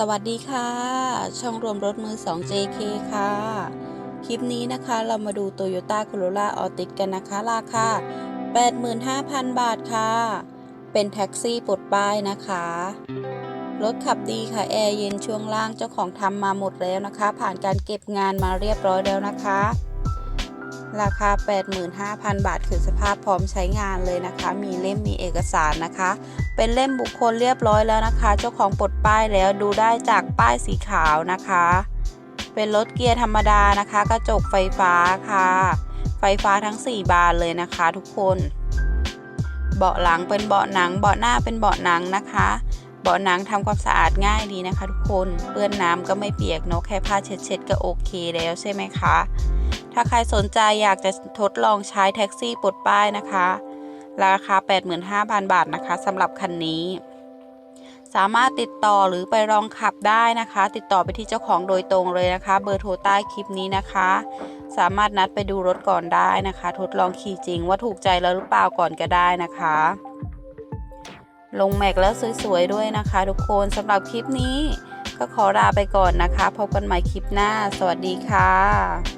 สวัสดีค่ะ ช่องรวมรถมือ 2 JK ค่ะ คลิปนี้นะคะเรามาดู Toyota Corolla Altis กันนะคะ ราคา 85,000 บาทค่ะ เป็นแท็กซี่ปลดป้ายนะคะ รถขับดีค่ะ แอร์เย็นช่วงล่างเจ้าของทำมาหมดแล้วนะคะ ผ่านการเก็บงานมาเรียบร้อยแล้วนะคะ ราคา 85,000 บาท คือสภาพพร้อมใช้งานเลยนะคะ มีเล่มมีเอกสารนะคะ เป็นเล่มบุคคลเรียบร้อยแล้วนะคะ เจ้าของปลดป้ายแล้วดูได้จากป้ายสีขาวนะคะ เป็นรถเกียร์ธรรมดานะคะ กระจกไฟฟ้าค่ะ ไฟฟ้าทั้ง 4 บานเลยนะคะทุกคน เบาะหลังเป็นเบาะหนัง เบาะหน้าเป็นเบาะหนังนะคะ เบาะหนังทำความสะอาดง่ายดีนะคะ ทุกคน เปื้อนน้ำก็ไม่เปียกเนาะแค่ผ้าเช็ดๆก็โอเคแล้วใช่ไหมคะ ถ้าใครสนใจอยากจะทดลองใช้แท็กซี่ปลดป้ายนะคะ ราคา 85,000 บาทนะคะสำหรับคันนี้ สามารถติดต่อหรือไปลองขับได้นะคะ ติดต่อไปที่เจ้าของโดยตรงเลยนะคะ เบอร์โทรใต้คลิปนี้นะคะ สามารถนัดไปดูรถก่อนได้นะคะ ทดลองขี่จริงว่าถูกใจแล้วหรือเปล่าก่อนก็ได้นะคะลงแม็กแล้วสวยๆด้วยนะคะ ทุกคนสำหรับคลิปนี้ก็ขอลาไปก่อนนะคะ พบกันใหม่คลิปหน้า สวัสดีค่ะ